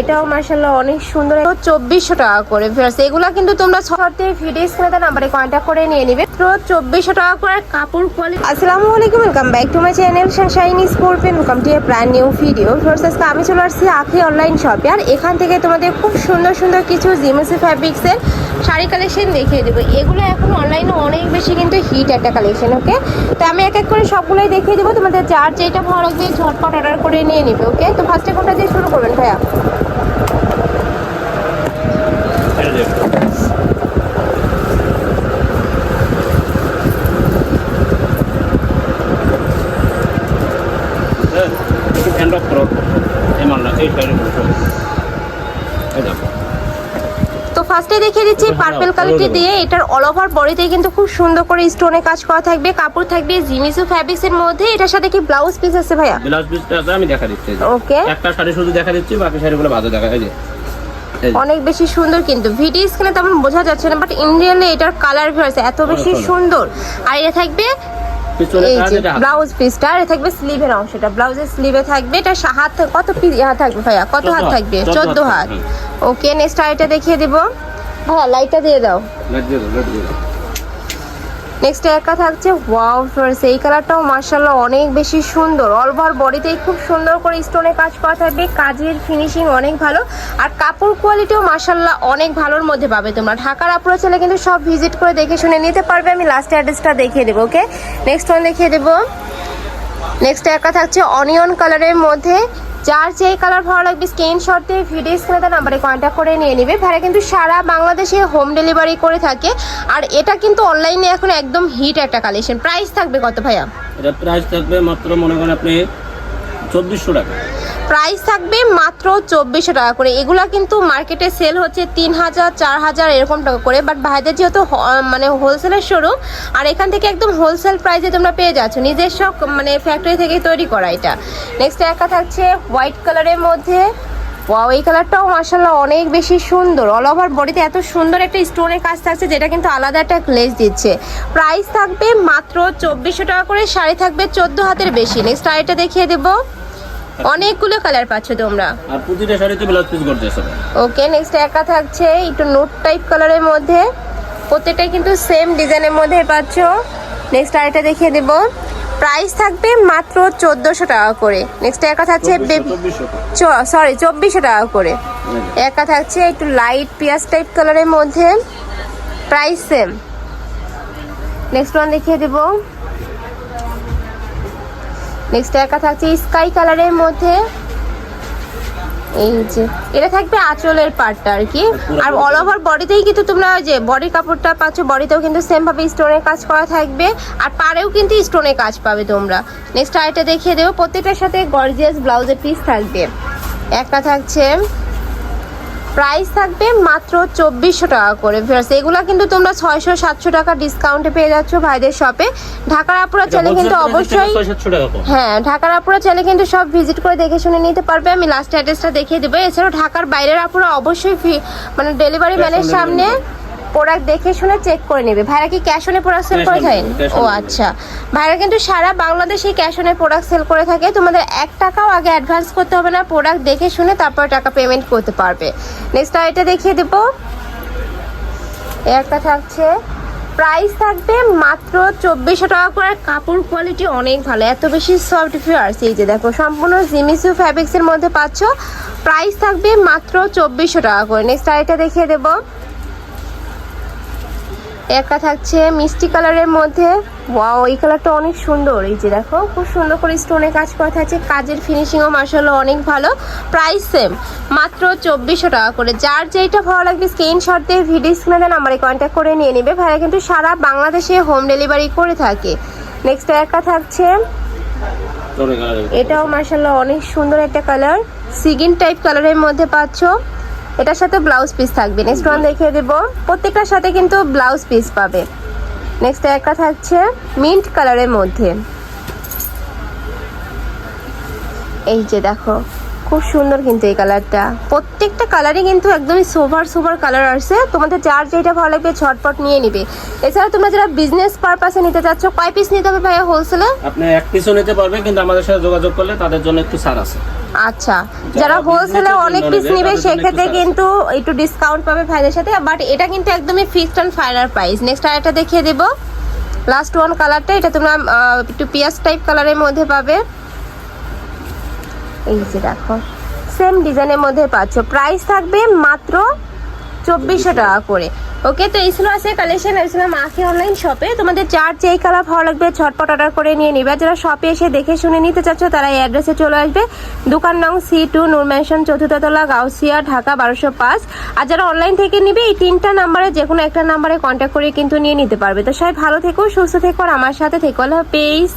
এটাও মার্শাল্লাহ অনেক সুন্দর। চব্বিশশো টাকা করে ভিউয়ার্স এগুলা কিন্তু তোমরা ছতে ভিডিও স্ক্রিনে নাম্বারে কন্ট্যাক্ট করে নিয়ে নিবে। তো চব্বিশশো টাকা করে কাপড় কোয়ালিটি আসসালামু আলাইকুম welcome back to my channel sunshine স্পোর্টেন welcome to a brand new video viewers আজকে আমি চলে আসছি আখি অনলাইন শপে আর এখান থেকে তোমাদের খুব সুন্দর সুন্দর কিছু জিমসি ফ্যাব্রিক্সের শাড়ি কালেকশন দেখিয়ে দেবো। এগুলো এখন অনলাইনে অনেক বেশি কিন্তু হিট একটা কালেকশন ওকে তো আমি এক এক করে সবগুলোই দেখিয়ে দেবো। তোমাদের যার যেটা ভালো লাগবে ঝটপট অর্ডার করে নিয়ে নিবে ওকে তো ফার্স্টে কোনটা দিয়ে শুরু করবেন ভাইয়া একটু হ্যান্ড অফ করো এই মালটা এই সাইডে বসো এই দেখো তো ফার্স্টে দেখিয়ে দিচ্ছি পার্পল কালারটি দিয়ে এটার অল ওভার বডিতে কিন্তু খুব সুন্দর করে স্টোনে কাজ করা থাকবে কাপড় থাকবে জিমিসু ফ্যাব্রিক্স এর মধ্যে। এটার সাথে কি ব্লাউজ পিস আছে ভাইয়া? ব্লাউজ পিসটা আছে আমি দেখা দিচ্ছি ওকে একটা শাড়ি শুধু দেখা দিচ্ছি বাকি শাড়িগুলো ভালো দেখা এই যে। অনেক বেশি সুন্দর কিন্তু। ভিডিও স্ক্রিনে তেমন বোঝা যাচ্ছে না বাট ইন্ডিয়ানে এটার কালার ভিউয়ার্স এত বেশি সুন্দর। আর এটা থাকবে এই যে ব্লাউজ পিসটা আর থাকবে স্লিভের অংশটা। ব্লাউজের স্লিভে থাকবে এটা হাত কত পিস হাত থাকবে ভাইয়া? কত হাত থাকবে? চোদ্দ হাত, ওকে নেক্সট আইটা দেখিয়ে দিব। ভাইয়া লাইটটা দিয়ে দাও। লাইট দিয়ে দাও, লাইট দিয়ে দাও। নেক্সট একা থাকছে। ওয়াও ফ্রেন্ডস এই কালারটাও মার্শাল্লাহ অনেক বেশি সুন্দর। অল ওভার বডিতেই খুব সুন্দর করে স্টোনে কাজ করা থাকবে। কাজের ফিনিশিং অনেক ভালো। আর কাপড় কোয়ালিটিও মার্শাল্লাহ অনেক ভালোর মধ্যে পাবে তোমরা। ঢাকার আপুরো ছেলে কিন্তু সব ভিজিট করে দেখে শুনে নিতে পারবে। আমি লাস্ট অ্যাড্রেসটা দেখিয়ে দেবো ওকে নেক্সট ওয়ান দেখিয়ে দেবো। নেক্সট একা থাকছে অনিয়ন কালারের মধ্যে। যার যে কালার ভালো লাগবে স্ক্রিনশট দিয়ে ভিডিও স্ক্রিনে নাম্বারে কন্ট্যাক্ট করে নিয়ে নেবে। ভাড়া কিন্তু সারা বাংলাদেশে হোম ডেলিভারি করে থাকে। আর এটা কিন্তু অনলাইনে এখন একদম হিট একটা কালেকশন প্রাইস থাকবে কত ভাইয়া? এটা প্রাইস থাকবে মাত্র মনে করেন আপনি চব্বিশশো টাকা। প্রাইস থাকবে মাত্র চব্বিশশো টাকা করে। এগুলা কিন্তু মার্কেটে সেল হচ্ছে তিন হাজার, চার হাজার এরকম টাকা করে। বাট ভাইদের যেহেতু মানে হোলসেলের শোরুম আর এখান থেকে একদম হোলসেল প্রাইসে তোমরা পেয়ে যাচ্ছ। নিজস্ব মানে ফ্যাক্টরি থেকে তৈরি করা এটা। নেক্সট একটা থাকছে হোয়াইট কালারের মধ্যে। ওয়াও এই কালারটাও মার্শাল্লাহ অনেক বেশি সুন্দর। অল ওভার বডিতে এত সুন্দর একটা স্টোনের কাজ থাকছে, যেটা কিন্তু আলাদা একটা গ্লেজ দিচ্ছে। প্রাইস থাকবে মাত্র চব্বিশশো টাকা করে, শাড়ি থাকবে চোদ্দ হাতের বেশি। নেক্সট শাড়িটা দেখিয়ে দেবো। অনেকগুলো কালার পাচ্ছ তোমরা। আর প্রতিটা শাড়িতে ব্লাউজ পিস করতেছে ওকে নেক্সট একা থাকছে একটু নোট টাইপ কালারের মধ্যে। প্রত্যেকটাই কিন্তু সেম ডিজাইনের মধ্যে পাচ্ছ। নেক্সট আরেকটা দেখিয়ে দেব। প্রাইস থাকবে মাত্র চোদ্দোশো টাকা করে। নেক্সট একা থাকছে সরি চব্বিশশো টাকা। করে। একা থাকছে একটু লাইট পিয়াজ টাইপ কালারের মধ্যে। প্রাইস সেম নেক্সট ওয়ান দেখিয়ে দেব। নেক্সট একা থাকছে স্কাই কালারের মধ্যে। এই যে এটা থাকবে আঁচলের পার্টটা আর কি। আর অল ওভার বডিতেই কিন্তু তোমরা যে বডির কাপড়টা পাচ্ছ বডিতেও কিন্তু সেমভাবে স্টোনের কাজ করা থাকবে। আর পাড়েও কিন্তু স্টোনের কাজ পাবে তোমরা। নেক্সট আরেকটা দেখিয়ে দেবো প্রত্যেকটার সাথে গর্জিয়াস ব্লাউজের পিস থাকবে। একটা থাকছে। প্রাইস থাকবে মাত্র চব্বিশশো টাকা করে ভিউয়ার্স এগুলো কিন্তু তোমরা ছয়শো সাতশো টাকা ডিসকাউন্টে পেয়ে যাচ্ছ ভাইদের শপে ঢাকার আপুরা চাইলে কিন্তু অবশ্যই হ্যাঁ ঢাকার আপুরা চাইলে কিন্তু সব ভিজিট করে দেখে শুনে নিতে পারবে। আমি লাস্ট অ্যাড্রেসটা দেখিয়ে দেবো। এছাড়াও ঢাকার বাইরের আপুরা অবশ্যই মানে ডেলিভারি ম্যানের সামনে প্রোডাক্ট দেখে শুনে চেক করে নেবে। ভাইরা কি ক্যাশ অনে প্রোডাক্ট সেল করে থাকেন ও আচ্ছা। ভাইরা কিন্তু সারা বাংলাদেশে ক্যাশ অনে প্রোডাক্ট সেল করে থাকে। তোমাদের এক টাকাও আগে অ্যাডভান্স করতে হবে না প্রোডাক্ট দেখে শুনে তারপর টাকা পেমেন্ট করতে পারবে। নেক্সট এটা দেখিয়ে দেবো। একটা থাকছে। প্রাইস থাকবে মাত্র চব্বিশশো টাকা করে। কাপড় কোয়ালিটি অনেক ভালো। এত বেশি সফট ফিয়ার্স এই যে দেখো সম্পূর্ণ জিমিসু ফ্যাব্রিক্সের মধ্যে পাচ্ছ। প্রাইস থাকবে মাত্র চব্বিশশো টাকা করে। নেক্সট আরেকটা দেখিয়ে দেবো। একটা থাকছে মিষ্টি কালারের মধ্যে। ওয়াও এই কালারটা অনেক সুন্দর। এই যে দেখো খুব সুন্দর করে স্টোনে কাজ করা থাকছে। কাজের ফিনিশিংও মার্শাল্লাহ অনেক ভালো। প্রাইস সেম মাত্র চব্বিশশো টাকা করে। যার যেটা ভালো লাগবে স্ক্রিনশট দিয়ে ভিডিও স্ক্রিনে নাম্বারে কন্ট্যাক্ট করে নিয়ে নেবে। ভাইয়া কিন্তু সারা বাংলাদেশে হোম ডেলিভারি করে থাকে। নেক্সট একটা থাকছে। এটাও মার্শাল্লাহ অনেক সুন্দর একটা কালার সিগিন টাইপ কালারের মধ্যে পাচ্ছ। এটার সাথে ব্লাউজ পিস থাকবে। নেক্সট ওয়ান দেখিয়ে দেবো। প্রত্যেকটার সাথে কিন্তু ব্লাউজ পিস পাবে। নেক্সট একটা থাকছে মিন্ট কালারের মধ্যে। এই যে দেখো। খুব সুন্দর কিন্তু এই কালারটা। প্রত্যেকটা কালারই কিন্তু একদমই সোভার সোভার কালার আসছে তোমাদের যার যেটা ভালো লাগবে ঝটপট নিয়ে নিবে। এছাড়া তোমরা যারা বিজনেস পারপাসে নিতে চাচ্ছ কয় পিস নিতে হবে ভাইয়া হোলসেলে আপনি এক পিসও নিতে পারবে কিন্তু আমাদের সাথে যোগাযোগ করলে তাদের জন্য একটু ছাড় আছে। আচ্ছা। যারা হোলসেলে অনেক পিস নেবে, সেক্ষেত্রে কিন্তু একটু ডিসকাউন্ট পাবে ভাইদের সাথে। বাট এটা কিন্তু একদমই fixed and final price next আরেকটা দেখিয়ে দেবো। লাস্ট ওয়ান কালারটা এটা তোমরা একটু পিয়াজ টাইপ কালারের মধ্যে পাবে। এই যে দেখো সেম ডিজাইনের মধ্যে পাচ্ছ। প্রাইস থাকবে মাত্র চব্বিশশো টাকা করে। ওকে তো এই ছিল আছে কালেকশন ছিল মাখি অনলাইন শপে তোমাদের যার যেই কালার ভালো লাগবে, ঝটপট অর্ডার করে নিয়ে নিবে। যারা শপে এসে দেখে শুনে নিতে চাচ্ছ, তারা এই অ্যাড্রেসে চলে আসবে। দোকান নং সি টু নূর ম্যানশন চতুর্থতলা গাউসিয়া, ঢাকা, বারোশো পাঁচ। আর যারা অনলাইন থেকে নিবে, এই তিনটা নাম্বারে যে কোনো একটা নাম্বারে কন্ট্যাক্ট করে কিন্তু নিয়ে নিতে পারবে। তো সবাই ভালো থেকো, সুস্থ থেকো, আর আমার সাথে থেকো। আল্লাহ হাফেজ।